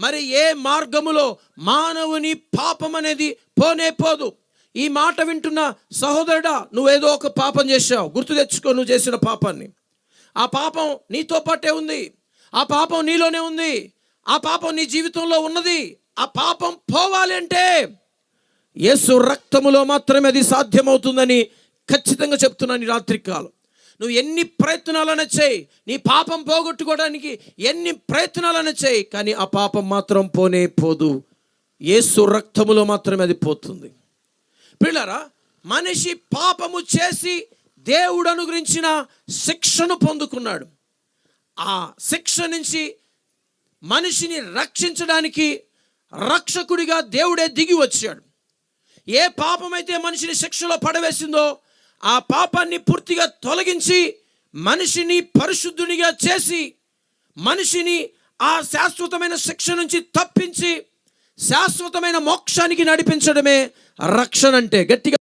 మరి ఏ మార్గములో మానవుని పాపం అనేది పోనే పోదు. ఈ మాట వింటున్న సహోదరుడా నువ్వేదో ఒక పాపం చేశావు. గుర్తు తెచ్చుకో నువ్వు చేసిన పాపాన్ని. ఆ పాపం నీతో పాటే ఉంది. ఆ పాపం నీలోనే ఉంది. ఆ పాపం నీ జీవితంలో ఉన్నది. ఆ పాపం పోవాలి అంటే యేసు రక్తములో మాత్రమే అది సాధ్యమవుతుందని ఖచ్చితంగా చెప్తున్నాను ఈ రాత్రికాలం. నువ్వు ఎన్ని ప్రయత్నాలన చేయి నీ పాపం పోగొట్టుకోవడానికి ఎన్ని ప్రయత్నాలన చేయి కానీ ఆ పాపం మాత్రం పోనే పోదు. ఏసు రక్తములో మాత్రమే అది పోతుంది. పిల్లరా మనిషి పాపము చేసి దేవుడు అనుగ్రహించిన శిక్షను పొందుకున్నాడు. ఆ శిక్ష నుంచి మనిషిని రక్షించడానికి రక్షకుడిగా దేవుడే దిగి వచ్చాడు. ఏ పాపమైతే మనిషిని శిక్షలో పడవేసిందో ఆ పాపాన్ని పూర్తిగా తొలగించి మనిషిని పరిశుద్ధునిగా చేసి మనిషిని ఆ శాశ్వతమైన శిక్ష నుంచి తప్పించి శాశ్వతమైన మోక్షానికి నడిపించడమే రక్షణ అంటే. గట్టిగా